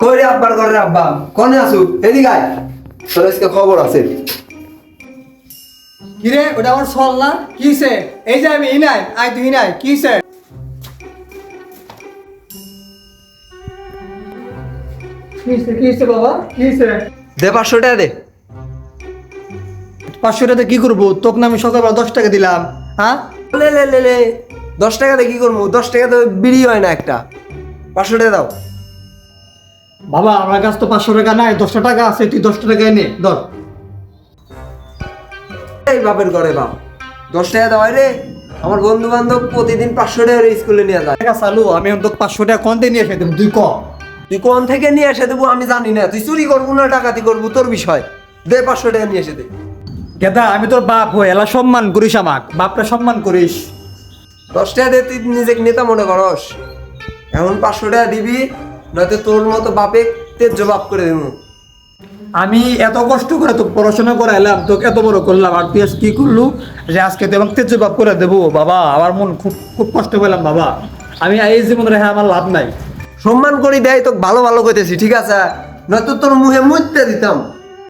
কই রে আব্বার ঘরে আব্বা? কনে আসু এদিকে আয়। তোর আজকে খবর আছে। কিরে ওটা আমার সল না? কিসে এই যে আমি ইনাই আই তুই ইনাই কিসে কিসে কিসে বাবা? কিসে দে পাঁচশো টাকা দে। পাঁচশো টাকা কি করব? তোকে না আমি সকালবেলা দশ টাকা দিলাম। হ্যাঁ? লে লে লে লে। দশ টাকাতে কি করব? দশ টাকা তো বিড়ি হয় না একটা। পাঁচশো টাকা দাও। বাবা আমার কাছে তো পাঁচশো টাকা নাই দশটা টাকা আছে তুই দশটা টাকা এনে ধর। এই বাপের ঘরে বাপ দশ টাকা দেওয়াই রে আমার বন্ধু বান্ধব প্রতিদিন পাঁচশো টাকা স্কুলে নিয়ে যায়। টাকা চালু আমি তোকে পাঁচশো টাকা কন্তে নিয়ে এসে দেবো? তুই ক। তুই কোন থেকে নিয়ে এসে দেবো আমি জানি না। তুই চুরি করব না ডাকাতি করব তোর বিষয়। দে পাঁচশো টাকা নিয়ে এসে দে। গেদা আমি তোর বাপ হই এলা সম্মান করিস আমাক বাপটা সম্মান করিস। দশ টাকা দে তুই নিজেকে নেতা মনে করস। এখন পাঁচশো টাকা দিবি নয়তো তোর মতো বাপে তেজ জবাব করে দেবো। আমি এত কষ্ট করে তো পড়াশোনা করাইলাম তোকে এত বড় করলাম আর তুই কি করলু? যে আজকে তো এবং তেজ জবাব করে দেবো বাবা আমার মন খুব খুব কষ্ট পেলাম বাবা। আমি এই জীবন রেখে আমার লাভ নাই। সম্মান করি দেয় তোকে ভালো ভালো করতেছি ঠিক আছে? নয়তো তোর মুখে মুইতে দিতাম।